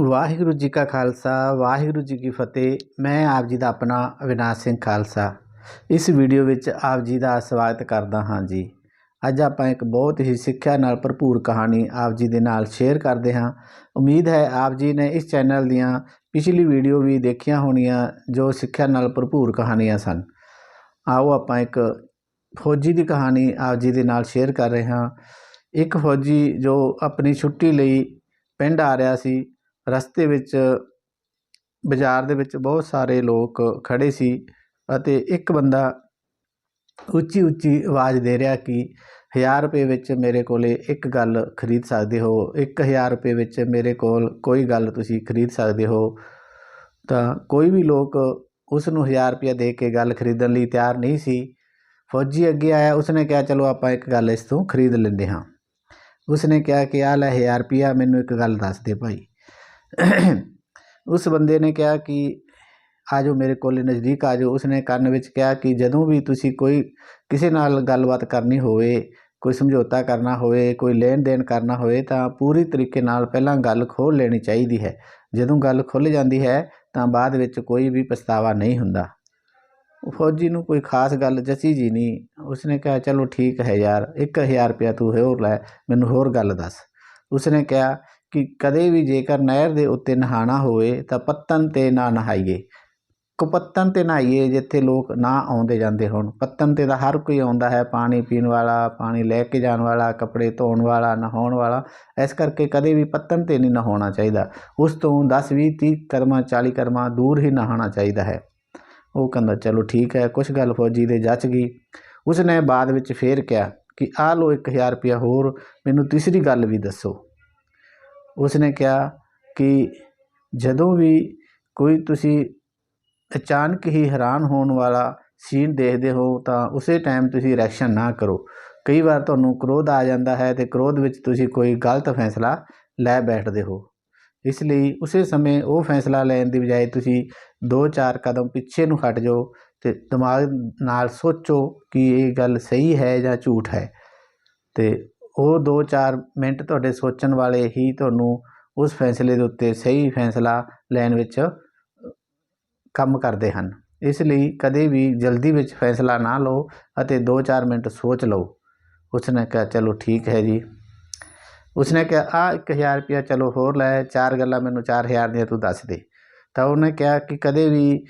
ਵਾਹਿਗੁਰੂ ਜੀ ਕਾ ਖਾਲਸਾ, ਵਾਹਿਗੁਰੂ ਜੀ ਕੀ ਫਤਿਹ। ਮੈਂ ਆਪ ਜੀ ਦਾ ਆਪਣਾ ਅਵਿਨਾਸ਼ ਸਿੰਘ ਖਾਲਸਾ। ਇਸ ਵੀਡੀਓ ਵਿੱਚ ਆਪ ਜੀ ਦਾ ਸਵਾਗਤ ਕਰਦਾ ਹਾਂ ਜੀ। ਅੱਜ ਆਪਾਂ ਇੱਕ ਬਹੁਤ ਹੀ ਸਿੱਖਿਆ ਨਾਲ ਭਰਪੂਰ ਕਹਾਣੀ ਆਪ ਜੀ ਦੇ ਨਾਲ ਸ਼ੇਅਰ ਕਰਦੇ ਹਾਂ। ਉਮੀਦ ਹੈ ਆਪ ਜੀ ਨੇ ਇਸ ਚੈਨਲ ਦੀਆਂ ਪਿਛਲੀ ਵੀਡੀਓ ਵੀ ਦੇਖੀਆਂ ਹੋਣੀਆਂ, ਜੋ ਸਿੱਖਿਆ ਨਾਲ ਭਰਪੂਰ ਕਹਾਣੀਆਂ ਸਨ। ਆਓ ਆਪਾਂ ਇੱਕ ਫੌਜੀ ਦੀ ਕਹਾਣੀ ਆਪ ਜੀ ਦੇ ਨਾਲ ਸ਼ੇਅਰ ਕਰ ਰਹੇ ਹਾਂ। ਇੱਕ ਫੌਜੀ ਜੋ ਆਪਣੀ ਛੁੱਟੀ ਲਈ ਪਿੰਡ ਆ ਰਿਹਾ ਸੀ ਰਸਤੇ ਵਿੱਚ, ਬਾਜ਼ਾਰ ਦੇ ਵਿੱਚ ਬਹੁਤ ਸਾਰੇ ਲੋਕ ਖੜ੍ਹੇ ਸੀ ਅਤੇ ਇੱਕ ਬੰਦਾ ਉੱਚੀ ਉੱਚੀ ਆਵਾਜ਼ ਦੇ ਰਿਹਾ ਕਿ ਹਜ਼ਾਰ ਰੁਪਏ ਵਿੱਚ ਮੇਰੇ ਕੋਲ ਇੱਕ ਗੱਲ ਖਰੀਦ ਸਕਦੇ ਹੋ, ਇੱਕ ਹਜ਼ਾਰ ਰੁਪਏ ਵਿੱਚ ਮੇਰੇ ਕੋਲ ਕੋਈ ਗੱਲ ਤੁਸੀਂ ਖਰੀਦ ਸਕਦੇ ਹੋ। ਤਾਂ ਕੋਈ ਵੀ ਲੋਕ ਉਸ ਨੂੰ 1000 ਰੁਪਏ ਦੇ ਕੇ ਗੱਲ ਖਰੀਦਣ ਲਈ ਤਿਆਰ ਨਹੀਂ ਸੀ। ਫੌਜੀ ਅੱਗੇ ਆਇਆ, ਉਸਨੇ ਕਿਹਾ, ਚਲੋ ਆਪਾਂ ਇੱਕ ਗੱਲ ਇਸ ਤੋਂ ਖਰੀਦ ਲੈਂਦੇ ਹਾਂ। ਉਸਨੇ ਕਿਹਾ ਕਿ ਆ ਲੈ 1000 ਰੁਪਿਆ ਮੈਨੂੰ ਇੱਕ ਗੱਲ ਦੱਸ ਦੇ ਭਾਈ। ਉਸ ਬੰਦੇ ਨੇ ਕਿਹਾ ਕਿ ਆ ਜਾਓ ਮੇਰੇ ਕੋਲ ਨਜ਼ਦੀਕ ਆ ਆਜੋ। ਉਸਨੇ ਕੰਨ ਵਿੱਚ ਕਿਹਾ ਕਿ ਜਦੋਂ ਵੀ ਤੁਸੀਂ ਕੋਈ ਕਿਸੇ ਨਾਲ ਗੱਲਬਾਤ ਕਰਨੀ ਹੋਵੇ, ਕੋਈ ਸਮਝੌਤਾ ਕਰਨਾ ਹੋਵੇ, ਕੋਈ ਲੈਣ ਦੇਣ ਕਰਨਾ ਹੋਵੇ, ਤਾਂ ਪੂਰੀ ਤਰੀਕੇ ਨਾਲ ਪਹਿਲਾਂ ਗੱਲ ਖੋਲ ਲੈਣੀ ਚਾਹੀਦੀ ਹੈ। ਜਦੋਂ ਗੱਲ ਖੁੱਲ ਜਾਂਦੀ ਹੈ, ਤਾਂ ਬਾਅਦ ਵਿੱਚ ਕੋਈ ਵੀ ਪਛਤਾਵਾ ਨਹੀਂ ਹੁੰਦਾ। ਫੌਜੀ ਨੂੰ ਕੋਈ ਖਾਸ ਗੱਲ ਜਸੀ ਜੀ ਨਹੀਂ। ਉਸਨੇ ਕਿਹਾ, ਚਲੋ ਠੀਕ ਹੈ ਯਾਰ 1000 ਰੁਪਇਆ ਤੂੰ ਹੋਰ ਲੈ, ਮੈਨੂੰ ਹੋਰ ਗੱਲ ਦੱਸ। ਉਸਨੇ ਕਿਹਾ ਕਿ ਕਦੇ ਵੀ ਜੇਕਰ ਨਹਿਰ ਦੇ ਉੱਤੇ ਨਹਾਣਾ ਹੋਵੇ ਤਾਂ ਪੱਤਨ ਤੇ ਨਾ ਨਹਾਈਏ। ਕੁਪੱਤਨ ਤੇ ਨਹਾਈਏ ਜਿੱਥੇ ਲੋਕ ਨਾ ਆਉਂਦੇ ਜਾਂਦੇ ਹੋਣ। ਪੱਤਨ ਤੇ ਤਾਂ ਹਰ ਕੋਈ ਆਉਂਦਾ ਹੈ, ਪਾਣੀ ਪੀਣ ਵਾਲਾ, ਪਾਣੀ ਲੈ ਕੇ ਜਾਣ ਵਾਲਾ, ਕੱਪੜੇ ਧੋਣ ਵਾਲਾ, ਨਹਾਉਣ ਵਾਲਾ। ਇਸ ਕਰਕੇ ਕਦੇ ਵੀ ਪੱਤਨ ਤੇ ਨਹੀਂ ਨਹਾਉਣਾ ਚਾਹੀਦਾ। ਉਸ ਤੋਂ 10 20 30 ਕਰਮਾਂ 40 ਕਰਮਾਂ ਦੂਰ ਹੀ ਨਹਾਉਣਾ ਚਾਹੀਦਾ ਹੈ। ਉਹ ਕਹਿੰਦਾ, ਚਲੋ ਠੀਕ ਹੈ, ਕੁਛ ਗੱਲ ਫੌਜੀ ਦੇ ਜੱਚ ਗਈ। ਉਸਨੇ ਬਾਅਦ ਵਿੱਚ ਫੇਰ ਕਿਹਾ ਕਿ, ਆ ਲੋ 1000 ਰੁਪਇਆ ਹੋਰ, ਮੈਨੂੰ ਤੀਸਰੀ ਗੱਲ ਵੀ ਦੱਸੋ। ਉਸਨੇ ਕਿਹਾ ਕਿ ਜਦੋਂ ਵੀ ਕੋਈ ਤੁਸੀਂ ਅਚਾਨਕ ਹੀ ਹੈਰਾਨ ਹੋਣ ਵਾਲਾ ਸੀਨ ਦੇਖਦੇ ਹੋ ਤਾਂ ਉਸੇ ਟਾਈਮ ਤੁਸੀਂ ਰਿਐਕਸ਼ਨ ਨਾ ਕਰੋ। ਕਈ ਵਾਰ ਤੁਹਾਨੂੰ ਕ੍ਰੋਧ ਆ ਜਾਂਦਾ ਹੈ ਤੇ ਕ੍ਰੋਧ ਵਿੱਚ ਤੁਸੀਂ ਕੋਈ ਗਲਤ ਫੈਸਲਾ ਲੈ ਬੈਠਦੇ ਹੋ। ਇਸ ਲਈ ਉਸੇ ਸਮੇਂ ਉਹ ਫੈਸਲਾ ਲੈਣ ਦੀ ਬਜਾਏ ਤੁਸੀਂ 2-4 ਕਦਮ ਪਿੱਛੇ ਨੂੰ ਹਟ ਜਾਓ ਤੇ ਦਿਮਾਗ ਨਾਲ ਸੋਚੋ ਕਿ ਇਹ ਗੱਲ ਸਹੀ ਹੈ ਜਾਂ ਝੂਠ ਹੈ। ਤੇ ਉਹ 2-4 ਮਿੰਟ ਤੁਹਾਡੇ ਸੋਚਣ ਵਾਲੇ ਹੀ ਤੁਹਾਨੂੰ ਉਸ ਫੈਸਲੇ ਦੇ ਉੱਤੇ ਸਹੀ ਫੈਸਲਾ ਲੈਣ ਵਿੱਚ ਕੰਮ ਕਰਦੇ ਹਨ। ਇਸ ਲਈ ਕਦੇ ਵੀ ਜਲਦੀ ਵਿੱਚ ਫੈਸਲਾ ਨਾ ਲਓ ਅਤੇ 2-4 ਮਿੰਟ ਸੋਚ ਲਓ। ਉਸਨੇ ਕਿਹਾ, ਚਲੋ ਠੀਕ ਹੈ ਜੀ। ਉਸਨੇ ਕਿਹਾ, ਆ 1000 ਰੁਪਇਆ ਚਲੋ ਹੋਰ ਲੈ, ਚਾਰ ਗੱਲਾਂ ਮੈਨੂੰ 4000 ਦੀਆਂ ਤੂੰ ਦੱਸ ਦੇ। ਤਾਂ ਉਹਨੇ ਕਿਹਾ ਕਿ ਕਦੇ ਵੀ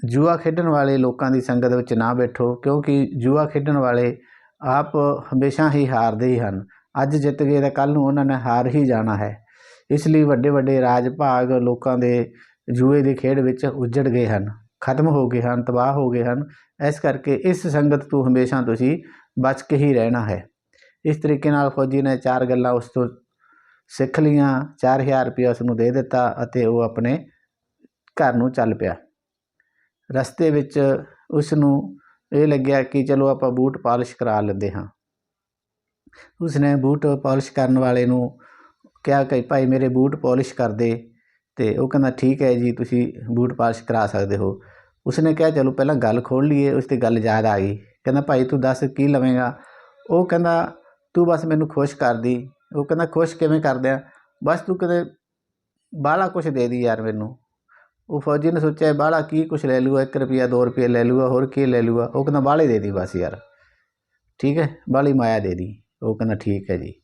ਜੂਆ ਖੇਡਣ ਵਾਲੇ ਲੋਕਾਂ ਦੀ ਸੰਗਤ ਵਿੱਚ ਨਾ ਬੈਠੋ, ਕਿਉਂਕਿ ਜੂਆ ਖੇਡਣ ਵਾਲੇ ਆਪ ਹਮੇਸ਼ਾ ਹੀ ਹਾਰਦੇ ਹੀ ਹਨ। ਅੱਜ ਜਿੱਤ ਗਏ ਤਾਂ ਕੱਲ ਨੂੰ ਉਹਨਾਂ ਨੇ ਹਾਰ ਹੀ ਜਾਣਾ ਹੈ। ਇਸ ਲਈ ਵੱਡੇ ਵੱਡੇ ਰਾਜ ਭਾਗ ਲੋਕਾਂ ਦੇ ਜੂਏ ਦੀ ਖੇਡ ਵਿੱਚ ਉੱਜੜ ਗਏ ਹਨ। ਖਤਮ ਹੋ ਗਏ ਹਨ, ਤਬਾਹ ਹੋ ਗਏ ਹਨ। ਇਸ ਕਰਕੇ ਇਸ ਸੰਗਤ ਤੋਂ ਹਮੇਸ਼ਾ ਤੁਸੀਂ ਬਚ ਕੇ ਹੀ ਰਹਿਣਾ ਹੈ। ਇਸ ਤਰੀਕੇ ਨਾਲ ਫੌਜੀ ਨੇ ਚਾਰ ਗੱਲਾਂ ਉਸ ਤੋਂ ਸਿੱਖ ਲੀਆਂ 4000 ਰੁਪਏ ਉਸ ਨੂੰ ਦੇ ਦਿੱਤਾ ਅਤੇ ਉਹ ਆਪਣੇ ਘਰ ਨੂੰ ਚੱਲ ਪਿਆ। ਰਸਤੇ ਵਿੱਚ ਉਸ ਨੂੰ ਇਹ ਲੱਗਿਆ ਕਿ ਚਲੋ ਆਪਾਂ ਬੂਟ ਪਾਲਿਸ਼ ਕਰਾ ਲੈਂਦੇ ਹਾਂ। ਉਸਨੇ ਬੂਟ ਪਾਲਿਸ਼ ਕਰਨ ਵਾਲੇ ਨੂੰ ਕਿਹਾ ਕਿ ਭਾਈ ਮੇਰੇ ਬੂਟ ਪਾਲਿਸ਼ ਕਰ ਦੇ ਤੇ ਉਹ ਕਹਿੰਦਾ, ਠੀਕ ਹੈ ਜੀ, ਤੁਸੀਂ ਬੂਟ ਪਾਲਿਸ਼ ਕਰਾ ਸਕਦੇ ਹੋ। ਉਸਨੇ ਕਿਹਾ, ਚਲੋ ਪਹਿਲਾਂ ਗੱਲ ਖੋਲ ਲਈਏ, ਉਸ ਤੇ ਗੱਲ ਯਾਦ ਆ ਗਈ। ਕਹਿੰਦਾ, ਭਾਈ ਤੂੰ ਦੱਸ ਕੀ ਲਵੇਂਗਾ? ਉਹ ਕਹਿੰਦਾ, ਤੂੰ ਬਸ ਮੈਨੂੰ ਖੁਸ਼ ਕਰ ਦੀ। ਉਹ ਕਹਿੰਦਾ, ਖੁਸ਼ ਕਿਵੇਂ ਕਰਦਿਆਂ ਬਸ ਤੂੰ ਕਦੇ ਬਾਹਲਾ ਕੁਝ ਦੇ ਦੀ ਯਾਰ ਮੈਨੂੰ। ਉਹ ਫੌਜੀ ਨੇ ਸੋਚਿਆ ਬਾਹਲਾ ਕੀ ਕੁਛ ਲੈ ਲੂਗਾ 1 ਰੁਪਿਆ 2 ਰੁਪਏ ਲੈ ਲੂਗਾ, ਹੋਰ ਕੀ ਲੈ ਲੂਗਾ। ਉਹ ਕਹਿੰਦਾ ਬਾਹਲੇ ਦੇ ਦੀ ਬਸ ਯਾਰ। ਠੀਕ ਹੈ, ਬਾਹਲੀ ਮਾਇਆ ਦੇ ਦੀ। ਉਹ ਕਹਿੰਦਾ ਠੀਕ ਹੈ ਜੀ।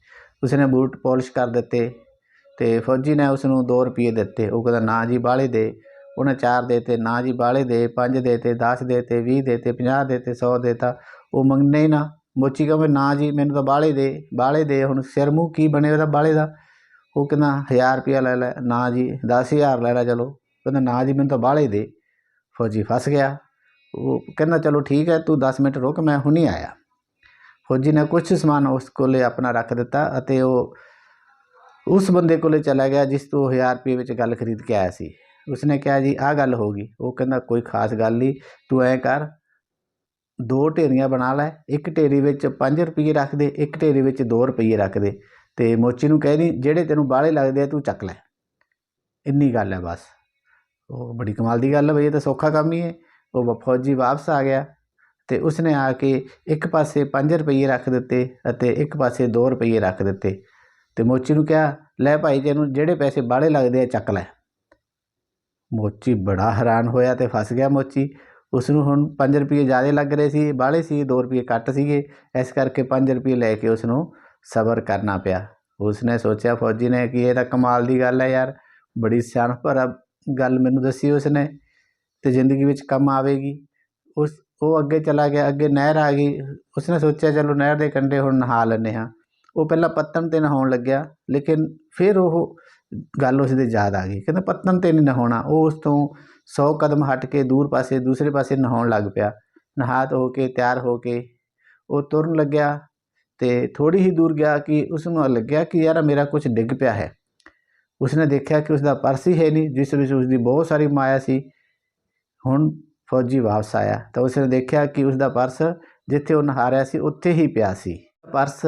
ਉਸਨੇ ਬੂਟ ਪਾਲਿਸ਼ ਕਰ ਦਿੱਤੇ ਤੇ ਫੌਜੀ ਨੇ ਉਸ ਨੂੰ 2 ਰੁਪਏ ਦਿੱਤੇ। ਉਹ ਕਹਿੰਦਾ ਨਾ ਜੀ, ਬਾਹਲੇ ਦੇ। ਉਹਨੇ 4 ਦੇਤੇ ਨਾ ਜੀ, ਬਾਹਲੇ ਦੇ। 5 ਦੇਤੇ 10 ਦੇਤੇ 20 ਦੇਤੇ 50 ਦੇਤੇ 100 ਦੇਤਾ ਉਹ ਮੰਗਨੇ ਹੀ ਨਾ। ਮੋਚੀ ਕਹੇ ਨਾ ਜੀ, ਮੈਨੂੰ ਤਾਂ ਬਾਹਲੇ ਦੇ ਬਾਹਲੇ ਦੇ। ਹੁਣ ਸਿਰ ਮੂੰਹ ਕੀ ਬਣੇ ਉਹਦਾ ਬਾਹਲੇ ਦਾ? ਉਹ ਕਹਿੰਦਾ 1000 ਰੁਪਇਆ ਲੈ ਲੈ, ਨਾ ਜੀ 10000 ਲੈ ਲੈ, ਚਲੋ। ਕਹਿੰਦਾ, ਨਾ ਜੀ, ਮੈਨੂੰ ਤਾਂ ਬਾਹਲੇ ਦੇ। ਫੌਜੀ ਫਸ ਗਿਆ। ਉਹ ਕਹਿੰਦਾ, ਚਲੋ ਠੀਕ ਹੈ, ਤੂੰ 10 ਮਿੰਟ ਰੁਕ, ਮੈਂ ਹੁਣੀ ਆਇਆ। ਫੌਜੀ ਨੇ ਕੁਝ ਸਮਾਨ ਉਸ ਕੋਲੇ ਆਪਣਾ ਰੱਖ ਦਿੱਤਾ ਅਤੇ ਉਹ ਉਸ ਬੰਦੇ ਕੋਲੇ ਚਲਾ ਗਿਆ, ਜਿਸ ਤੋਂ 1000 ਰੁਪਏ ਵਿੱਚ ਗੱਲ ਖਰੀਦ ਕੇ ਆਇਆ ਸੀ। ਉਸਨੇ ਕਿਹਾ, ਜੀ, ਆਹ ਗੱਲ ਹੋ ਗਈ। ਉਹ ਕਹਿੰਦਾ, ਕੋਈ ਖਾਸ ਗੱਲ ਨਹੀਂ, ਤੂੰ ਐ ਕਰ, ਦੋ ਢੇਰੀਆਂ ਬਣਾ ਲੈ, ਇੱਕ ਢੇਰੀ ਵਿੱਚ 5 ਰੁਪਏ ਰੱਖ ਦੇ, ਇੱਕ ਢੇਰੀ ਵਿੱਚ 2 ਰੁਪਏ ਰੱਖ ਦੇ। ਤੇ ਮੋਚੀ ਨੂੰ ਕਹਿ ਦੀ, ਜਿਹੜੇ ਤੈਨੂੰ ਬਾਹਲੇ ਲੱਗਦੇ ਆ, ਤੂੰ ਚੱਕ ਲੈ। ਇੰਨੀ ਗੱਲ ਹੈ ਬਸ। ਉਹ ਬੜੀ ਕਮਾਲ ਦੀ ਗੱਲ ਹੈ ਬਈ, ਇਹ ਤਾਂ ਸੌਖਾ ਕੰਮ ਹੀ ਹੈ। ਉਹ ਫੌਜੀ ਵਾਪਸ ਆ ਗਿਆ ਤੇ ਉਸਨੇ ਆ ਕੇ ਇੱਕ ਪਾਸੇ 5 ਰੁਪਏ ਰੱਖ ਦਿੱਤੇ ਅਤੇ ਇੱਕ ਪਾਸੇ 2 ਰੁਪਏ ਰੱਖ ਦਿੱਤੇ ਤੇ ਮੋਚੀ ਨੂੰ ਕਿਹਾ, ਲੈ ਭਾਈ ਤੈਨੂੰ ਜਿਹੜੇ ਪੈਸੇ ਬਾਹਲੇ ਲੱਗਦੇ ਆ ਚੱਕ ਲੈ। ਮੋਚੀ ਬੜਾ ਹੈਰਾਨ ਹੋਇਆ ਤੇ ਫਸ ਗਿਆ ਮੋਚੀ। ਉਸ ਨੂੰ ਹੁਣ 5 ਰੁਪਏ ਜ਼ਿਆਦਾ ਲੱਗ ਰਹੇ ਸੀ, ਬਾਹਲੇ ਸੀ 2 ਰੁਪਏ ਘੱਟ ਸੀਗੇ। ਇਸ ਕਰਕੇ 5 ਰੁਪਏ ਲੈ ਕੇ ਉਸ ਨੂੰ ਸਬਰ ਕਰਨਾ ਪਿਆ। ਉਸਨੇ ਸੋਚਿਆ ਫੌਜੀ ਨੇ ਕਿ ਇਹ ਤਾਂ ਕਮਾਲ ਦੀ ਗੱਲ ਹੈ ਯਾਰ, ਬੜੀ ਸਿਆਣਪ ਭਰਾ ਗੱਲ ਮੈਨੂੰ ਦੱਸੀ ਉਸਨੇ ਤੇ ਜ਼ਿੰਦਗੀ ਵਿੱਚ ਕੰਮ ਆਵੇਗੀ। ਉਸ, ਉਹ ਅੱਗੇ ਚਲਾ ਗਿਆ, ਅੱਗੇ ਨਹਿਰ ਆ ਗਈ। ਉਸਨੇ ਸੋਚਿਆ, ਚਲੋ ਨਹਿਰ ਦੇ ਕੰਢੇ ਹੁਣ ਨਹਾ ਲੈਂਦੇ ਹਾਂ। ਉਹ ਪਹਿਲਾਂ ਪੱਤਣ ਤੇ ਨਹਾਉਣ ਲੱਗਿਆ, ਲੇਕਿਨ ਫਿਰ ਉਹ ਗੱਲ ਉਸ ਦੇ ਯਾਦ ਆ ਗਈ। ਕਹਿੰਦਾ ਪੱਤਣ ਤੇ ਨਹੀਂ ਨਹਾਉਣਾ। ਉਹ ਉਸ ਤੋਂ 100 ਕਦਮ ਹਟ ਕੇ ਦੂਰ ਪਾਸੇ, ਦੂਸਰੇ ਪਾਸੇ ਨਹਾਉਣ ਲੱਗ ਪਿਆ। ਨਹਾਤ ਹੋ ਕੇ, ਤਿਆਰ ਹੋ ਕੇ ਉਹ ਤੁਰਨ ਲੱਗਿਆ ਤੇ ਥੋੜੀ ਹੀ ਦੂਰ ਗਿਆ ਕਿ ਉਸ ਨੂੰ ਲੱਗਿਆ ਕਿ ਯਾਰ, ਮੇਰਾ ਕੁਝ ਡਿੱਗ ਪਿਆ ਹੈ। ਉਸਨੇ ਦੇਖਿਆ ਕਿ ਉਸਦਾ ਪਰਸ ਹੀ ਹੈ ਨਹੀਂ, ਜਿਸ ਵਿੱਚ ਉਸਦੀ ਬਹੁਤ ਸਾਰੀ ਮਾਇਆ ਸੀ। ਹੁਣ ਫੌਜੀ ਵਾਪਸ ਆਇਆ ਤਾਂ ਉਸਨੇ ਦੇਖਿਆ ਕਿ ਉਸਦਾ ਪਰਸ ਜਿੱਥੇ ਉਹ ਨਹਾਰਿਆ ਸੀ, ਉੱਥੇ ਹੀ ਪਿਆ ਸੀ। ਪਰਸ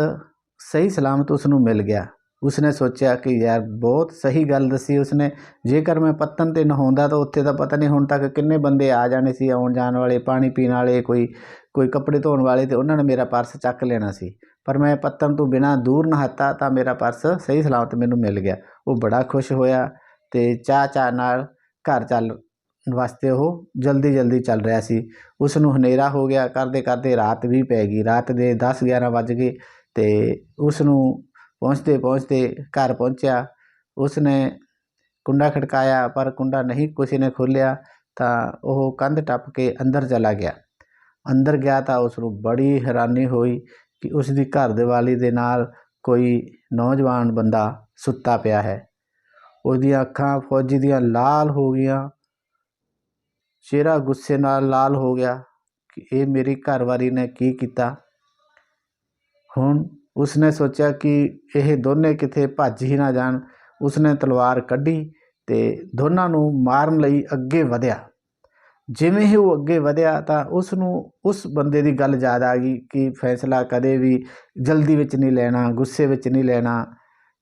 ਸਹੀ ਸਲਾਮਤ ਉਸ ਨੂੰ ਮਿਲ ਗਿਆ। ਉਸਨੇ ਸੋਚਿਆ ਕਿ ਯਾਰ, ਬਹੁਤ ਸਹੀ ਗੱਲ ਦੱਸੀ ਉਸਨੇ। ਜੇਕਰ ਮੈਂ ਪੱਤਨ ਤੇ ਨਹਾਉਂਦਾ ਤਾਂ ਉੱਥੇ ਤਾਂ ਪਤਾ ਨਹੀਂ ਹੁਣ ਤੱਕ ਕਿੰਨੇ ਬੰਦੇ ਆ ਜਾਣੇ ਸੀ ਆਉਣ ਜਾਣ ਵਾਲੇ, ਪਾਣੀ ਪੀਣ ਵਾਲੇ, ਕੋਈ ਕੋਈ ਕੱਪੜੇ ਧੋਣ ਵਾਲੇ ਤੇ ਉਹਨਾਂ ਨੇ ਮੇਰਾ ਪਰਸ ਚੱਕ ਲੈਣਾ ਸੀ। ਪਰ ਮੈਂ ਪੱਤਣ ਤੋਂ ਬਿਨਾਂ ਦੂਰ ਨਹਾਤਾ ਤਾਂ ਮੇਰਾ ਪਰਸ ਸਹੀ ਸਲਾਮਤ ਮੈਨੂੰ ਮਿਲ ਗਿਆ। ਉਹ ਬੜਾ ਖੁਸ਼ ਹੋਇਆ ਅਤੇ ਚਾਹ ਚਾਹ ਨਾਲ ਘਰ ਚੱਲ ਵਾਸਤੇ ਉਹ ਜਲਦੀ ਜਲਦੀ ਚੱਲ ਰਿਹਾ ਸੀ। ਉਸ ਨੂੰ ਹਨੇਰਾ ਹੋ ਗਿਆ। ਕਰਦੇ ਕਰਦੇ ਰਾਤ ਵੀ ਪੈ ਗਈ। ਰਾਤ ਦੇ 10 11 ਵੱਜ ਗਏ ਅਤੇ ਉਸ ਨੂੰ ਪਹੁੰਚਦੇ ਪਹੁੰਚਦੇ ਘਰ ਪਹੁੰਚਿਆ। ਉਸ ਨੇ ਕੁੰਡਾ ਖੜਕਾਇਆ, ਪਰ ਕੁੰਡਾ ਨਹੀਂ ਕਿਸੇ ਨੇ ਖੋਲ੍ਹਿਆ ਤਾਂ ਉਹ ਕੰਧ ਟੱਪ ਕੇ ਅੰਦਰ ਚਲਾ ਗਿਆ। ਅੰਦਰ ਗਿਆ ਤਾਂ ਉਸ ਨੂੰ ਬੜੀ ਹੈਰਾਨੀ ਹੋਈ ਕਿ ਉਸ ਦੀ ਘਰ ਦੀਵਾਲੀ ਦੇ ਨਾਲ ਕੋਈ ਨੌਜਵਾਨ ਬੰਦਾ ਸੁੱਤਾ ਪਿਆ ਹੈ। ਉਹਦੀਆਂ ਅੱਖਾਂ ਫੌਜੀ ਦੀਆਂ ਲਾਲ ਹੋ ਗਈਆਂ। ਚਿਹਰਾ ਗੁੱਸੇ ਨਾਲ ਲਾਲ ਹੋ ਗਿਆ ਕਿ ਇਹ ਮੇਰੀ ਘਰਵਾਲੀ ਨੇ ਕੀ ਕੀਤਾ। ਹੁਣ ਉਸਨੇ ਸੋਚਿਆ ਕਿ ਇਹ ਦੋਨੇ ਕਿਤੇ ਭੱਜ ਹੀ ਨਾ ਜਾਣ। ਉਸਨੇ ਤਲਵਾਰ ਕੱਢੀ ਤੇ ਦੋਨਾਂ ਨੂੰ ਮਾਰਨ ਲਈ ਅੱਗੇ ਵਧਿਆ। ਜਿਵੇਂ ਹੀ ਉਹ ਅੱਗੇ ਵਧਿਆ ਤਾਂ ਉਸ ਨੂੰ ਉਸ ਬੰਦੇ ਦੀ ਗੱਲ ਯਾਦ ਆ ਗਈ ਕਿ ਫੈਸਲਾ ਕਦੇ ਵੀ ਜਲਦੀ ਵਿੱਚ ਨਹੀਂ ਲੈਣਾ, ਗੁੱਸੇ ਵਿੱਚ ਨਹੀਂ ਲੈਣਾ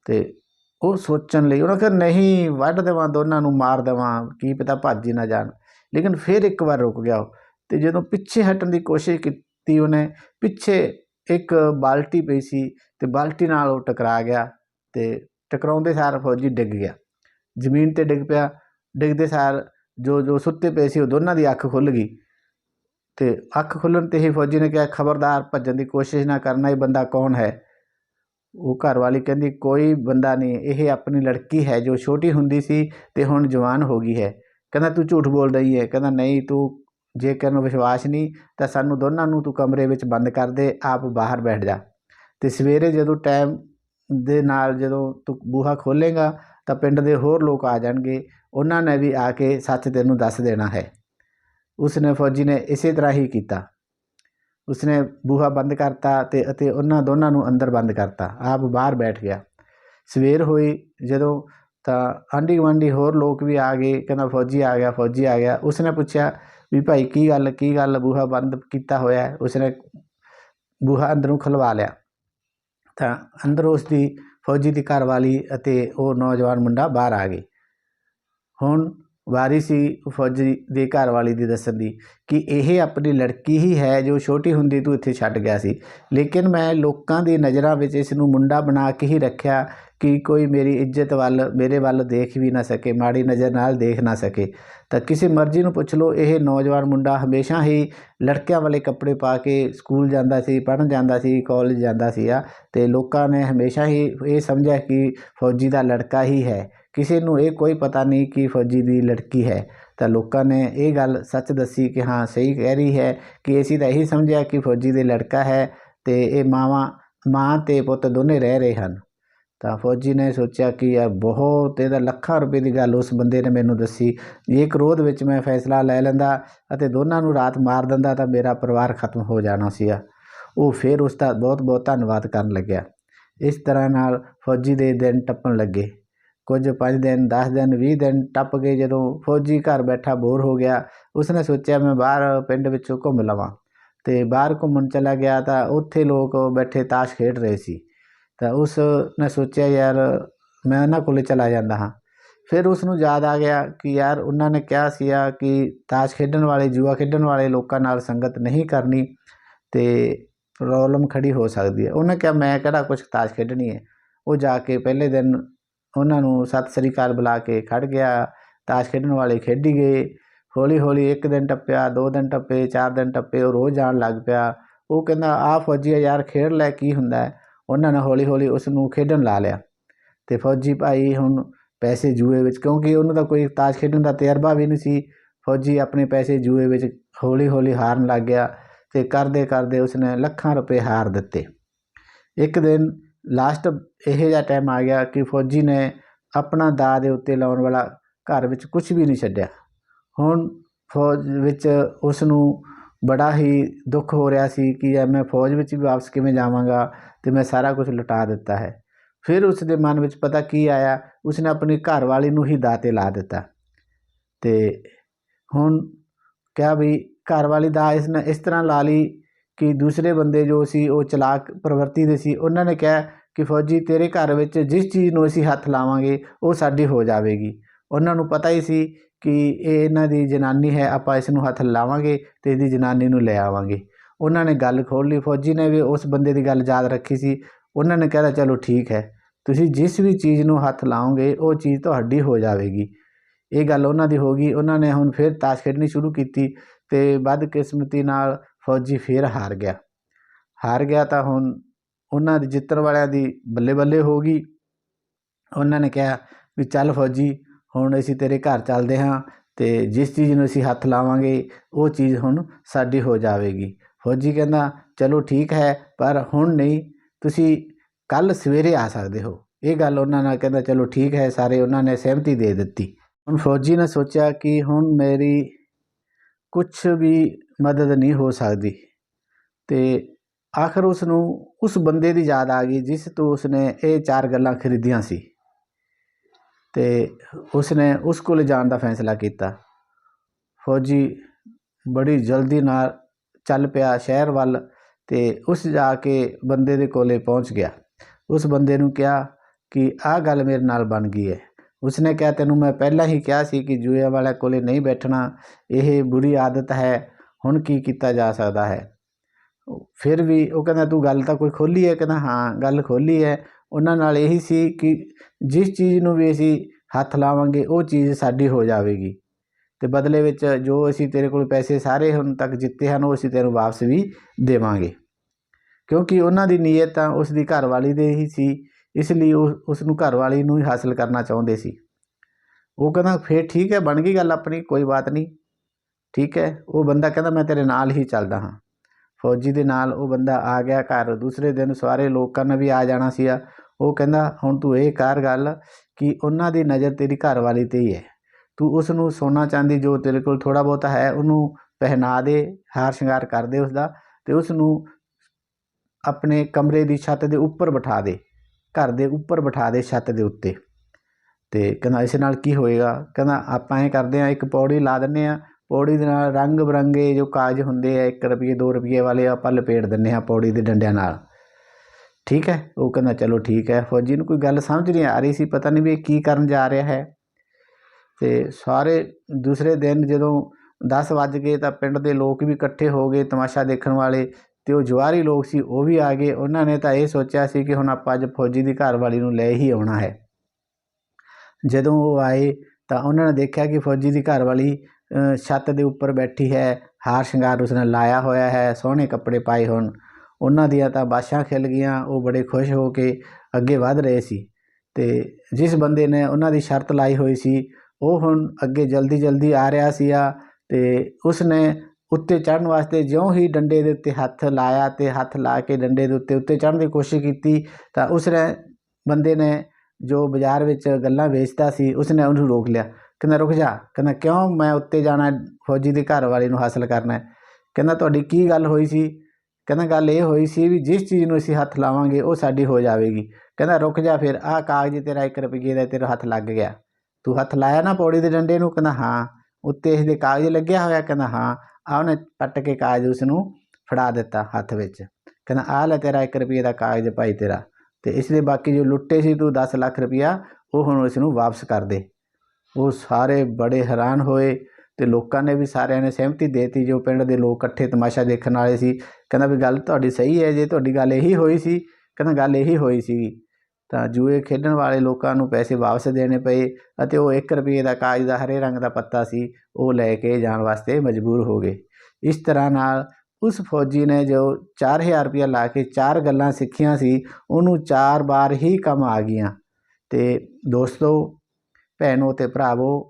ਤੇ ਉਹ ਸੋਚਣ ਲਈ ਉਹਨਾਂ ਕਿਹਾ, ਨਹੀਂ, ਵੱਢ ਦੇਵਾਂ ਦੋਨਾਂ ਨੂੰ, ਮਾਰ ਦੇਵਾਂ, ਕੀ ਪਤਾ ਭੱਜ ਹੀ ਨਾ ਜਾਣ। ਲੇਕਿਨ ਫਿਰ ਇੱਕ ਵਾਰ ਰੁਕ ਗਿਆ ਉਹ ਤੇ ਜਦੋਂ ਪਿੱਛੇ ਹਟਣ ਦੀ ਕੋਸ਼ਿਸ਼ ਕੀਤੀ ਉਹਨੇ, ਪਿੱਛੇ ਇੱਕ ਬਾਲਟੀ ਪਈ ਸੀ ਤੇ ਬਾਲਟੀ ਨਾਲ ਉਹ ਟਕਰਾ ਗਿਆ ਤੇ ਟਕਰਾਉਂਦੇ ਸਾਰ ਫੌਜੀ ਡਿੱਗ ਗਿਆ। ਜ਼ਮੀਨ ਤੇ ਡਿੱਗ ਪਿਆ, ਡਿੱਗਦੇ ਸਾਰ ਜੋ ਜੋ ਸੁੱਤੇ ਪਏ ਸੀ ਉਹ ਦੋਨਾਂ ਦੀ ਅੱਖ ਖੁੱਲ੍ਹ ਗਈ ਅਤੇ ਅੱਖ ਖੁੱਲ੍ਹਣ ਤੇ ਹੀ ਫੌਜੀ ਨੇ ਕਿਹਾ, ਖਬਰਦਾਰ, ਭੱਜਣ ਦੀ ਕੋਸ਼ਿਸ਼ ਨਾ ਕਰਨਾ, ਇਹ ਬੰਦਾ ਕੌਣ ਹੈ? ਉਹ ਘਰ ਵਾਲੀ ਕਹਿੰਦੀ, ਕੋਈ ਬੰਦਾ ਨਹੀਂ, ਇਹ ਆਪਣੀ ਲੜਕੀ ਹੈ ਜੋ ਛੋਟੀ ਹੁੰਦੀ ਸੀ ਅਤੇ ਹੁਣ ਜਵਾਨ ਹੋ ਗਈ ਹੈ। ਕਹਿੰਦਾ, ਤੂੰ ਝੂਠ ਬੋਲ ਰਹੀ ਹੈ। ਕਹਿੰਦਾ, ਨਹੀਂ, ਤੂੰ ਜੇ ਨੂੰ ਵਿਸ਼ਵਾਸ ਨਹੀਂ, ਤਾਂ ਸਾਨੂੰ ਦੋਨਾਂ ਨੂੰ ਤੂੰ ਕਮਰੇ ਵਿੱਚ ਬੰਦ ਕਰ ਦੇ, ਆਪ ਬਾਹਰ ਬੈਠ ਜਾ। ਅਤੇ ਸਵੇਰੇ ਜਦੋਂ ਟਾਈਮ ਦੇ ਨਾਲ ਜਦੋਂ ਤੂੰ ਬੂਹਾ ਖੋਲ੍ਹੇਗਾ, ਤਾਂ ਪਿੰਡ ਦੇ ਹੋਰ ਲੋਕ ਆ ਜਾਣਗੇ। ਉਹਨਾਂ ਨੇ ਵੀ ਆ ਕੇ ਸੱਚ ਤੈਨੂੰ ਦੱਸ ਦੇਣਾ ਹੈ। ਉਸਨੇ ਫੌਜੀ ਨੇ ਇਸੇ ਤਰ੍ਹਾਂ ਹੀ ਕੀਤਾ। ਉਸਨੇ ਬੂਹਾ ਬੰਦ ਕਰਤਾ ਤੇ ਅਤੇ ਉਹਨਾਂ ਦੋਨਾਂ ਨੂੰ ਅੰਦਰ ਬੰਦ ਕਰਤਾ। ਆਪ ਬਾਹਰ ਬੈਠ ਗਿਆ। ਸਵੇਰ ਹੋਈ, ਜਦੋਂ ਤਾਂ ਆਂਢੀ ਗੁਆਂਢੀ ਹੋਰ ਲੋਕ ਵੀ ਆ ਗਏ, ਕਹਿੰਦਾ ਫੌਜੀ ਆ ਗਿਆ, ਫੌਜੀ ਆ ਗਿਆ। ਉਸਨੇ ਪੁੱਛਿਆ ਵੀ ਭਾਈ ਕੀ ਗੱਲ ਕੀ ਗੱਲ ਬੂਹਾ ਬੰਦ ਕੀਤਾ ਹੋਇਆ ਉਸਨੇ ਬੂਹਾ ਅੰਦਰੋਂ ਖਲਵਾ ਲਿਆ। ਤਾਂ ਅੰਦਰ ਉਸ ਦੀ ਫੌਜੀ ਦੀ ਘਰਵਾਲੀ ਅਤੇ ਉਹ ਨੌਜਵਾਨ ਮੁੰਡਾ ਬਾਹਰ ਆ ਗਏ। ਹੁਣ ਵਾਰੀ ਸੀ ਫੌਜੀ ਦੇ ਘਰਵਾਲੀ ਦੀ ਦੱਸਣ ਦੀ ਕਿ ਇਹ ਆਪਣੀ ਲੜਕੀ ਹੀ ਹੈ ਜੋ ਛੋਟੀ ਹੁੰਦੀ ਤੋਂ ਇੱਥੇ ਛੱਡ ਗਿਆ ਸੀ। ਲੇਕਿਨ ਮੈਂ ਲੋਕਾਂ ਦੀ ਨਜ਼ਰਾਂ ਵਿੱਚ ਇਸ ਨੂੰ ਮੁੰਡਾ ਬਣਾ ਕੇ ਹੀ ਰੱਖਿਆ ਕਿ ਕੋਈ ਮੇਰੀ ਇੱਜ਼ਤ ਵੱਲ, ਮੇਰੇ ਵੱਲ ਦੇਖ ਵੀ ਨਾ ਸਕੇ, ਮਾੜੀ ਨਜ਼ਰ ਨਾਲ ਦੇਖ ਨਾ ਸਕੇ। ਤਾਂ ਕਿਸੇ ਮਰਜ਼ੀ ਨੂੰ ਪੁੱਛ ਲਓ, ਇਹ ਨੌਜਵਾਨ ਮੁੰਡਾ ਹਮੇਸ਼ਾ ਹੀ ਲੜਕਿਆਂ ਵਾਲੇ ਕੱਪੜੇ ਪਾ ਕੇ ਸਕੂਲ ਜਾਂਦਾ ਸੀ, ਪੜ੍ਹਨ ਜਾਂਦਾ ਸੀ, ਕਾਲਜ ਜਾਂਦਾ ਸੀ ਆ ਤੇ ਲੋਕਾਂ ਨੇ ਹਮੇਸ਼ਾ ਹੀ ਇਹ ਸਮਝਿਆ ਕਿ ਫੌਜੀ ਦਾ ਲੜਕਾ ਹੀ ਹੈ। ਕਿਸੇ ਨੂੰ ਇਹ ਕੋਈ ਪਤਾ ਨਹੀਂ ਕਿ ਫੌਜੀ ਦੀ ਲੜਕੀ ਹੈ। ਤਾਂ ਲੋਕਾਂ ਨੇ ਇਹ ਗੱਲ ਸੱਚ ਦੱਸੀ ਕਿ ਹਾਂ, ਸਹੀ ਕਹਿ ਰਹੀ ਹੈ ਕਿ ਅਸੀਂ ਤਾਂ ਇਹੀ ਸਮਝਿਆ ਕਿ ਫੌਜੀ ਦੇ ਲੜਕਾ ਹੈ ਅਤੇ ਇਹ ਮਾਵਾਂ, ਮਾਂ ਅਤੇ ਪੁੱਤ ਦੋਨੇ ਰਹਿ ਰਹੇ ਹਨ। ਤਾਂ ਫੌਜੀ ਨੇ ਸੋਚਿਆ ਕਿ ਯਾਰ ਬਹੁਤ ਇਹਦਾ ਲੱਖਾਂ ਰੁਪਏ ਦੀ ਗੱਲ ਉਸ ਬੰਦੇ ਨੇ ਮੈਨੂੰ ਦੱਸੀ। ਜੇ ਕ੍ਰੋਧ ਵਿੱਚ ਮੈਂ ਫੈਸਲਾ ਲੈ ਲੈਂਦਾ ਅਤੇ ਦੋਨਾਂ ਨੂੰ ਰਾਤ ਮਾਰ ਦਿੰਦਾ ਤਾਂ ਮੇਰਾ ਪਰਿਵਾਰ ਖਤਮ ਹੋ ਜਾਣਾ ਸੀਗਾ। ਉਹ ਫਿਰ ਉਸ ਦਾ ਬਹੁਤ ਬਹੁਤ ਧੰਨਵਾਦ ਕਰਨ ਲੱਗਿਆ। ਇਸ ਤਰ੍ਹਾਂ ਨਾਲ ਫੌਜੀ ਦੇ ਦਿਨ ਟੱਪਣ ਲੱਗੇ। ਕੁਝ ਪੰਜ ਦਿਨ, ਦਸ ਦਿਨ, ਵੀਹ ਦਿਨ ਟੱਪ ਗਏ ਜਦੋਂ ਫੌਜੀ ਘਰ ਬੈਠਾ ਬੋਰ ਹੋ ਗਿਆ, ਉਸਨੇ ਸੋਚਿਆ ਮੈਂ ਬਾਹਰ ਪਿੰਡ ਵਿੱਚੋਂ ਘੁੰਮ ਲਵਾਂ। ਅਤੇ ਬਾਹਰ ਘੁੰਮਣ ਚਲਾ ਗਿਆ ਤਾਂ ਉੱਥੇ ਲੋਕ ਬੈਠੇ ਤਾਸ਼ ਖੇਡ ਰਹੇ ਸੀ। ਤਾਂ ਉਸ ਨੇ ਸੋਚਿਆ, ਯਾਰ, ਮੈਂ ਉਹਨਾਂ ਕੋਲ ਚਲਾ ਜਾਂਦਾ ਹਾਂ। ਫਿਰ ਉਸ ਨੂੰ ਯਾਦ ਆ ਗਿਆ ਕਿ ਯਾਰ, ਉਹਨਾਂ ਨੇ ਕਿਹਾ ਸੀਗਾ ਕਿ ਤਾਸ਼ ਖੇਡਣ ਵਾਲੇ, ਜੂਆ ਖੇਡਣ ਵਾਲੇ ਲੋਕਾਂ ਨਾਲ ਸੰਗਤ ਨਹੀਂ ਕਰਨੀ ਅਤੇ ਪ੍ਰੋਬਲਮ ਖੜੀ ਹੋ ਸਕਦੀ ਹੈ। ਉਹਨੇ ਕਿਹਾ, ਮੈਂ ਕਿਹੜਾ ਕੁਝ ਤਾਸ਼ ਖੇਡਣੀ ਹੈ? ਉਹ ਜਾ ਕੇ ਪਹਿਲੇ ਦਿਨ ਉਹਨਾਂ ਨੂੰ ਸਤਿ ਸ੍ਰੀ ਅਕਾਲ ਬੁਲਾ ਕੇ ਖੜ ਗਿਆ, ਤਾਸ਼ ਖੇਡਣ ਵਾਲੇ ਖੇਡੀ ਗਏ। ਹੌਲੀ ਹੌਲੀ ਇੱਕ ਦਿਨ ਟੱਪਿਆ, ਦੋ ਦਿਨ ਟੱਪੇ, ਚਾਰ ਦਿਨ ਟੱਪੇ, ਉਹ ਰੋਜ਼ ਜਾਣ ਲੱਗ ਪਿਆ। ਉਹ ਕਹਿੰਦਾ ਆ ਫੌਜੀ ਆ ਯਾਰ, ਖੇਡ ਲੈ ਕੀ ਹੁੰਦਾ ਉਹਨਾਂ ਨੇ ਹੌਲੀ ਹੌਲੀ ਉਸ ਨੂੰ ਖੇਡਣ ਲਾ ਲਿਆ। ਤੇ ਫੌਜੀ ਭਾਈ ਹੁਣ ਪੈਸੇ ਜੂਏ ਵਿੱਚ, ਕਿਉਂਕਿ ਉਹਨੂੰ ਤਾਂ ਕੋਈ ਤਾਸ਼ ਖੇਡਣ ਦਾ ਤਜਰਬਾ ਵੀ ਨਹੀਂ ਸੀ। ਫੌਜੀ ਆਪਣੇ ਪੈਸੇ ਜੂਏ ਵਿੱਚ ਹੌਲੀ ਹੌਲੀ ਹਾਰਨ ਲੱਗ ਗਿਆ ਤੇ ਕਰਦੇ ਕਰਦੇ ਉਸਨੇ ਲੱਖਾਂ ਰੁਪਏ ਹਾਰ ਦਿੱਤੇ। ਇੱਕ ਦਿਨ ਲਾਸਟ ਇਹੋ ਜਿਹਾ ਟਾਈਮ ਆ ਗਿਆ ਕਿ ਫੌਜੀ ਨੇ ਆਪਣਾ ਦਾਅ ਦੇ ਉੱਤੇ ਲਾਉਣ ਵਾਲਾ ਘਰ ਵਿੱਚ ਕੁਝ ਵੀ ਨਹੀਂ ਛੱਡਿਆ। ਹੁਣ ਫੌਜ ਵਿੱਚ ਉਸ ਨੂੰ ਬੜਾ ਹੀ ਦੁੱਖ ਹੋ ਰਿਹਾ ਸੀ ਕਿ ਯਾਰ ਮੈਂ ਫੌਜ ਵਿੱਚ ਵੀ ਵਾਪਸ ਕਿਵੇਂ ਜਾਵਾਂਗਾ ਤੇ ਮੈਂ ਸਾਰਾ ਕੁਝ ਲਟਾ ਦਿੱਤਾ ਹੈ। ਫਿਰ ਉਸ ਦੇ ਮਨ ਵਿੱਚ ਪਤਾ ਕੀ ਆਇਆ, ਉਸਨੇ ਆਪਣੀ ਘਰ ਵਾਲੀ ਨੂੰ ਹੀ ਦਾਅ 'ਤੇ ਲਾ ਦਿੱਤਾ। ਤੇ ਹੁਣ ਕਿਹਾ ਵੀ ਘਰ ਵਾਲੀ ਦਾ ਇਸ ਨੇ, ਇਸ ਤਰ੍ਹਾਂ ਲਾ ਲਈ ਕਿ ਦੂਸਰੇ ਬੰਦੇ ਜੋ ਸੀ, ਉਹ ਚਲਾਕ, ਪ੍ਰਵਰਤੀ ਦੇ ਸੀ, ਉਹਨਾਂ ਨੇ ਕਿਹਾ ਕਿ ਫੌਜੀ ਤੇਰੇ ਘਰ ਵਿੱਚ ਜਿਸ ਚੀਜ਼ ਨੂੰ ਅਸੀਂ ਹੱਥ ਲਾਵਾਂਗੇ, ਉਹ ਸਾਡੀ ਹੋ ਜਾਵੇਗੀ। ਉਹਨਾਂ ਨੂੰ ਪਤਾ ਹੀ ਸੀ ਕਿ ਇਹ ਇਹਨਾਂ ਦੀ ਜਨਾਨੀ ਹੈ, ਆਪਾਂ ਇਸ ਨੂੰ ਹੱਥ ਲਾਵਾਂਗੇ ਤੇ ਇਹਦੀ ਜਨਾਨੀ ਨੂੰ ਲੈ ਆਵਾਂਗੇ। ਉਹਨਾਂ ਨੇ ਗੱਲ ਖੋਲ ਲਈ। ਫੌਜੀ ਨੇ ਵੀ ਉਸ ਬੰਦੇ ਦੀ ਗੱਲ ਯਾਦ ਰੱਖੀ ਸੀ। ਉਹਨਾਂ ਨੇ ਕਹਿਆ ਚਲੋ ਠੀਕ ਹੈ, ਤੁਸੀਂ ਜਿਸ ਵੀ ਚੀਜ਼ ਨੂੰ ਹੱਥ ਲਾਓਗੇ, ਉਹ ਚੀਜ਼ ਤੁਹਾਡੀ ਹੋ ਜਾਵੇਗੀ। ਇਹ ਗੱਲ ਉਹਨਾਂ ਦੀ ਹੋ ਗਈ। ਉਹਨਾਂ ਨੇ ਹੁਣ ਫਿਰ ਤਾਸ਼ ਖੇਡਣੀ ਸ਼ੁਰੂ ਕੀਤੀ ਤੇ ਬਦਕਿਸਮਤੀ ਨਾਲ ਫੌਜੀ ਫਿਰ ਹਾਰ ਗਿਆ। ਹਾਰ ਗਿਆ ਤਾਂ ਹੁਣ ਉਹਨਾਂ ਦੀ ਜਿੱਤਣ ਵਾਲਿਆਂ ਦੀ ਬੱਲੇ ਬੱਲੇ ਹੋ ਗਈ। ਉਹਨਾਂ ਨੇ ਕਿਹਾ ਵੀ ਚੱਲ ਫੌਜੀ, ਹੁਣ ਅਸੀਂ ਤੇਰੇ ਘਰ ਚੱਲਦੇ ਹਾਂ ਅਤੇ ਜਿਸ ਚੀਜ਼ ਨੂੰ ਅਸੀਂ ਹੱਥ ਲਾਵਾਂਗੇ, ਉਹ ਚੀਜ਼ ਹੁਣ ਸਾਡੀ ਹੋ ਜਾਵੇਗੀ। ਫੌਜੀ ਕਹਿੰਦਾ, ਚਲੋ ਠੀਕ ਹੈ, ਪਰ ਹੁਣ ਨਹੀਂ, ਤੁਸੀਂ ਕੱਲ੍ਹ ਸਵੇਰੇ ਆ ਸਕਦੇ ਹੋ। ਇਹ ਗੱਲ ਉਹਨਾਂ ਨਾਲ ਕਹਿੰਦਾ, ਚਲੋ ਠੀਕ ਹੈ, ਸਾਰੇ ਉਹਨਾਂ ਨੇ ਸਹਿਮਤੀ ਦੇ ਦਿੱਤੀ। ਹੁਣ ਫੌਜੀ ਨੇ ਸੋਚਿਆ ਕਿ ਹੁਣ ਮੇਰੀ ਕੁਝ ਵੀ ਮਦਦ ਨਹੀਂ ਹੋ ਸਕਦੀ ਤੇ ਆਖਰ ਉਸ ਨੂੰ ਉਸ ਬੰਦੇ ਦੀ ਯਾਦ ਆ ਗਈ ਜਿਸ ਤੋਂ ਉਸਨੇ ਇਹ ਚਾਰ ਗੱਲਾਂ ਖਰੀਦੀਆਂ ਸੀ। ਤੇ ਉਸਨੇ ਉਸ ਕੋਲ ਜਾਣ ਦਾ ਫੈਸਲਾ ਕੀਤਾ। ਫੌਜੀ ਬੜੀ ਜਲਦੀ ਨਾਲ ਚੱਲ ਪਿਆ ਸ਼ਹਿਰ ਵੱਲ ਤੇ ਉਸ ਜਾ ਕੇ ਬੰਦੇ ਦੇ ਕੋਲੇ ਪਹੁੰਚ ਗਿਆ। ਉਸ ਬੰਦੇ ਨੂੰ ਕਿਹਾ ਕਿ ਆਹ ਗੱਲ ਮੇਰੇ ਨਾਲ ਬਣ ਗਈ ਹੈ ਉਸਨੇ ਕਿਹਾ, ਤੈਨੂੰ ਮੈਂ ਪਹਿਲਾਂ ਹੀ ਕਿਹਾ ਸੀ ਕਿ ਜੂਏ ਵਾਲੇ ਕੋਲੇ ਨਹੀਂ ਬੈਠਣਾ। ਇਹ ਬੁਰੀ ਆਦਤ ਹੈ। ਹੁਣ ਕੀ ਕੀਤਾ ਜਾ ਸਕਦਾ ਹੈ? ਫਿਰ ਵੀ ਉਹ ਕਹਿੰਦਾ, ਤੂੰ ਗੱਲ ਤਾਂ ਕੋਈ ਖੋਲੀ ਹੈ? ਕਹਿੰਦਾ, ਹਾਂ, ਗੱਲ ਖੋਲੀ ਹੈ। ਉਹਨਾਂ ਨਾਲ ਇਹੀ ਸੀ ਕਿ ਜਿਸ ਚੀਜ਼ ਨੂੰ ਵੀ ਅਸੀਂ ਹੱਥ ਲਾਵਾਂਗੇ, ਉਹ ਚੀਜ਼ ਸਾਡੀ ਹੋ ਜਾਵੇਗੀ। ਤੇ ਬਦਲੇ ਵਿੱਚ ਜੋ ਅਸੀਂ ਤੇਰੇ ਕੋਲ ਪੈਸੇ ਸਾਰੇ ਹੁਣ ਤੱਕ ਜਿੱਤੇ ਹਨ, ਉਹ ਅਸੀਂ ਤੈਨੂੰ ਵਾਪਸ ਵੀ ਦੇਵਾਂਗੇ। ਕਿਉਂਕਿ ਉਹਨਾਂ ਦੀ ਨੀਅਤ ਤਾਂ ਉਸ ਦੀ ਘਰ ਦੇ ਹੀ ਸੀ, ਇਸ ਲਈ ਉਹ ਉਸ ਨੂੰ ਘਰ ਨੂੰ ਹੀ ਹਾਸਲ ਕਰਨਾ ਚਾਹੁੰਦੇ ਸੀ। ਉਹ ਕਹਿੰਦਾ, ਫੇਰ ਠੀਕ ਹੈ, ਬਣ ਗਈ ਗੱਲ ਆਪਣੀ, ਕੋਈ ਬਾਤ ਨਹੀਂ। ਠੀਕ ਹੈ, ਉਹ ਬੰਦਾ ਕਹਿੰਦਾ, ਮੈਂ ਤੇਰੇ ਨਾਲ ਹੀ ਚੱਲਦਾ ਹਾਂ। ਫੌਜੀ ਦੇ ਨਾਲ ਉਹ ਬੰਦਾ ਆ ਗਿਆ ਘਰ। ਦੂਸਰੇ ਦਿਨ ਸਾਰੇ ਲੋਕਾਂ ਨੇ ਵੀ ਆ ਜਾਣਾ ਸੀਗਾ। ਉਹ ਕਹਿੰਦਾ, ਹੁਣ ਤੂੰ ਇਹ ਕਰ ਗੱਲ ਕਿ ਉਹਨਾਂ ਦੀ ਨਜ਼ਰ ਤੇਰੀ ਘਰ ਵਾਲੀ ਤੇ ਹੀ ਹੈ। ਤੂੰ ਉਸ ਨੂੰ ਸੋਨਾ ਚਾਂਦੀ ਜੋ ਤੇਰੇ ਕੋਲ ਥੋੜਾ ਬਹੁਤਾ ਹੈ, ਉਹਨੂੰ ਪਹਿਨਾ ਦੇ, ਹਾਰ ਸ਼ਿੰਗਾਰ ਕਰ ਦੇ ਉਸ ਦਾ ਤੇ ਉਸ ਨੂੰ ਆਪਣੇ ਕਮਰੇ ਦੀ ਛੱਤ ਦੇ ਉੱਪਰ ਬਿਠਾ ਦੇ, ਘਰ ਦੇ ਉੱਪਰ ਬਿਠਾ ਦੇ ਛੱਤ ਦੇ ਉੱਤੇ। ਤੇ ਕਹਿੰਦਾ, ਇਸ ਨਾਲ ਕੀ ਹੋਏਗਾ? ਕਹਿੰਦਾ, ਆਪਾਂ ਇਹ ਕਰਦੇ ਆ ਇੱਕ ਪੌੜੀ ਲਾ ਦਿੰਨੇ ਆ ਪੌੜੀ ਦੇ ਨਾਲ ਰੰਗ ਬਿਰੰਗੇ ਜੋ ਕਾਜ਼ ਹੁੰਦੇ ਆ 1 ਰੁਪਈਏ 2 ਰੁਪਈਏ ਵਾਲੇ ਆਪਾਂ ਲਪੇਟ ਦਿੰਨੇ ਆ ਪੌੜੀ ਦੇ ਡੰਡਿਆਂ ਨਾਲ। ਠੀਕ ਹੈ? ਉਹ ਕਹਿੰਦਾ, ਚਲੋ ਠੀਕ ਹੈ। ਫੌਜੀ ਨੂੰ ਕੋਈ ਗੱਲ ਸਮਝ ਨਹੀਂ ਆ ਰਹੀ ਸੀ, ਪਤਾ ਨਹੀਂ ਵੀ ਇਹ ਕੀ ਕਰਨ ਜਾ ਰਿਹਾ ਹੈ। ਤੇ ਸਾਰੇ ਦੂਸਰੇ ਦਿਨ ਜਦੋਂ 10 ਵੱਜ ਗਏ ਤਾਂ ਪਿੰਡ ਦੇ ਲੋਕ ਵੀ ਇਕੱਠੇ ਹੋ ਗਏ, ਤਮਾਸ਼ਾ ਦੇਖਣ ਵਾਲੇ ਤੇ ਉਹ ਜਵਾਰੀ ਲੋਕ ਸੀ, ਉਹ ਵੀ ਆ ਗਏ। ਉਹਨਾਂ ਨੇ ਤਾਂ ਇਹ ਸੋਚਿਆ ਸੀ ਕਿ ਹੁਣ ਆਪਾਂ ਅੱਜ ਫੌਜੀ ਦੀ ਘਰ ਵਾਲੀ ਨੂੰ ਲੈ ਹੀ ਆਉਣਾ ਹੈ। ਜਦੋਂ ਉਹ ਆਏ ਤਾਂ ਉਹਨਾਂ ਨੇ ਦੇਖਿਆ ਕਿ ਫੌਜੀ ਦੀ ਘਰ ਵਾਲੀ ਛੱਤ ਦੇ ਉੱਪਰ ਬੈਠੀ ਹੈ, ਹਾਰ ਸ਼ਿੰਗਾਰ ਉਸਨੇ ਲਾਇਆ ਹੋਇਆ ਹੈ, ਸੋਹਣੇ ਕੱਪੜੇ ਪਾਏ ਹੋਣ। ਉਹਨਾਂ ਦੀਆਂ ਤਾਂ ਬਾਸ਼ਾਂ ਖਿਲ ਗਈਆਂ, ਉਹ ਬੜੇ ਖੁਸ਼ ਹੋ ਕੇ ਅੱਗੇ ਵਧ ਰਹੇ ਸੀ। ਤੇ ਜਿਸ ਬੰਦੇ ਨੇ ਉਹਨਾਂ ਦੀ ਸ਼ਰਤ ਲਾਈ ਹੋਈ ਸੀ, ਉਹ ਹੁਣ ਅੱਗੇ ਜਲਦੀ ਜਲਦੀ ਆ ਰਿਹਾ ਸੀਗਾ ਤੇ ਉਸਨੇ ਉੱਤੇ ਚੜ੍ਹਨ ਵਾਸਤੇ ਜਿਉਂ ਹੀ ਡੰਡੇ ਦੇ ਉੱਤੇ ਹੱਥ ਲਾਇਆ ਤੇ ਹੱਥ ਲਾ ਕੇ ਡੰਡੇ ਦੇ ਉੱਤੇ ਉੱਤੇ ਚੜ੍ਹਨ ਦੀ ਕੋਸ਼ਿਸ਼ ਕੀਤੀ, ਤਾਂ ਉਸਨੇ ਬੰਦੇ ਨੇ ਜੋ ਬਾਜ਼ਾਰ ਵਿੱਚ ਗੱਲਾਂ ਵੇਚਦਾ ਸੀ, ਉਸਨੇ ਉਹਨੂੰ ਰੋਕ ਲਿਆ। ਕਹਿੰਦਾ, ਰੁਕ ਜਾ। ਕਹਿੰਦਾ, ਕਿਉਂ? ਮੈਂ ਉੱਤੇ ਜਾਣਾ ਫੌਜੀ ਦੀ ਘਰ ਵਾਲੀ ਨੂੰ ਹਾਸਲ ਕਰਨਾ ਕਹਿੰਦਾ, ਤੁਹਾਡੀ ਕੀ ਗੱਲ ਹੋਈ ਸੀ? ਕਹਿੰਦਾ, ਗੱਲ ਇਹ ਹੋਈ ਸੀ ਵੀ ਜਿਸ ਚੀਜ਼ ਨੂੰ ਅਸੀਂ ਹੱਥ ਲਾਵਾਂਗੇ, ਉਹ ਸਾਡੀ ਹੋ ਜਾਵੇਗੀ। ਕਹਿੰਦਾ, ਰੁਕ ਜਾ ਫਿਰ, ਆਹ ਕਾਗਜ਼ ਤੇਰਾ 1 ਰੁਪਏ ਦਾ ਤੇਰਾ ਹੱਥ ਲੱਗ ਗਿਆ। ਤੂੰ ਹੱਥ ਲਾਇਆ ਨਾ ਪੌੜੀ ਦੇ ਡੰਡੇ ਨੂੰ? ਕਹਿੰਦਾ, ਹਾਂ। ਉੱਤੇ ਇਸ ਦੇ ਕਾਗਜ਼ ਲੱਗਿਆ ਹੋਇਆ, ਕਹਿੰਦਾ, ਹਾਂ। ਆ ਉਹਨੇ ਪੱਟ ਕੇ ਕਾਗਜ਼ ਉਸ ਨੂੰ ਫੜਾ ਦਿੱਤਾ ਹੱਥ ਵਿੱਚ। ਕਹਿੰਦਾ ਆ ਲੈ ਤੇਰਾ 1 ਰੁਪਏ ਦਾ ਕਾਗਜ਼ ਭਾਈ ਤੇਰਾ ਤੇ ਇਸ ਦੇ ਬਾਕੀ ਜੋ ਲੁੱਟੇ ਸੀ ਤੂੰ 10 ਲੱਖ ਰੁਪਇਆ ਉਹ ਹੁਣ ਉਸ ਨੂੰ ਵਾਪਸ ਕਰ ਦੇ। ਉਹ ਸਾਰੇ ਬੜੇ ਹੈਰਾਨ ਹੋਏ ਅਤੇ ਲੋਕਾਂ ਨੇ ਵੀ ਸਾਰਿਆਂ ਨੇ ਸਹਿਮਤੀ ਦੇਤੀ ਜੋ ਪਿੰਡ ਦੇ ਲੋਕ ਇਕੱਠੇ ਤਮਾਸ਼ਾ ਦੇਖਣ ਵਾਲੇ ਸੀ। ਕਹਿੰਦਾ ਵੀ ਗੱਲ ਤੁਹਾਡੀ ਸਹੀ ਹੈ, ਜੇ ਤੁਹਾਡੀ ਗੱਲ ਇਹੀ ਹੋਈ ਸੀ, ਕਹਿੰਦਾ ਗੱਲ ਇਹੀ ਹੋਈ ਸੀਗੀ ਤਾਂ ਜੂਏ ਖੇਡਣ ਵਾਲੇ ਲੋਕਾਂ ਨੂੰ ਪੈਸੇ ਵਾਪਸ ਦੇਣੇ ਪਏ ਅਤੇ ਉਹ 1 ਰੁਪਏ ਦਾ ਕਾਗਜ਼ ਦਾ ਹਰੇ ਰੰਗ ਦਾ ਪੱਤਾ ਸੀ, ਉਹ ਲੈ ਕੇ ਜਾਣ ਵਾਸਤੇ ਮਜਬੂਰ ਹੋ ਗਏ। ਇਸ ਤਰ੍ਹਾਂ ਨਾਲ ਉਸ ਫੌਜੀ ਨੇ ਜੋ 4000 ਰੁਪਇਆ ਲਾ ਕੇ ਚਾਰ ਗੱਲਾਂ ਸਿੱਖੀਆਂ ਸੀ, ਉਹਨੂੰ ਚਾਰ ਵਾਰ ਹੀ ਕੰਮ ਆ ਗਈਆਂ। ਤੇ ਦੋਸਤੋ ਭੈਣੋ ਅਤੇ ਭਰਾਵੋ,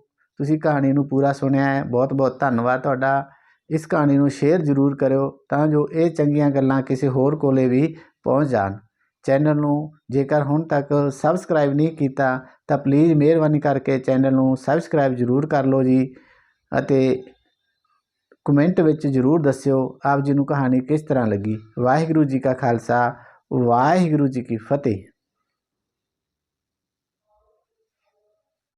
ਤੁਸੀਂ ਕਹਾਣੀ ਨੂੰ ਪੂਰਾ ਸੁਣਿਆ ਹੈ। ਬਹੁਤ ਬਹੁਤ ਧੰਨਵਾਦ ਤੁਹਾਡਾ। ਇਸ ਕਹਾਣੀ ਨੂੰ ਸ਼ੇਅਰ ਜ਼ਰੂਰ ਕਰਿਓ ਤਾਂ ਜੋ ਇਹ ਚੰਗੀਆਂ ਗੱਲਾਂ ਕਿਸੇ ਹੋਰ ਕੋਲੇ ਵੀ ਪਹੁੰਚ ਜਾਣ। ਚੈਨਲ ਨੂੰ ਜੇਕਰ ਹੁਣ ਤੱਕ ਸਬਸਕ੍ਰਾਈਬ ਨਹੀਂ ਕੀਤਾ, ਤਾਂ ਪਲੀਜ਼ ਮਿਹਰਬਾਨੀ ਕਰਕੇ ਚੈਨਲ ਨੂੰ ਸਬਸਕ੍ਰਾਈਬ ਜ਼ਰੂਰ ਕਰ ਲਓ ਜੀ ਅਤੇ ਕਮੈਂਟ ਵਿੱਚ ਜ਼ਰੂਰ ਦੱਸਿਓ ਆਪ ਜੀ ਨੂੰ ਕਹਾਣੀ ਕਿਸ ਤਰ੍ਹਾਂ ਲੱਗੀ। ਵਾਹਿਗੁਰੂ ਜੀ ਕਾ ਖਾਲਸਾ, ਵਾਹਿਗੁਰੂ ਜੀ ਕੀ ਫਤਿਹ।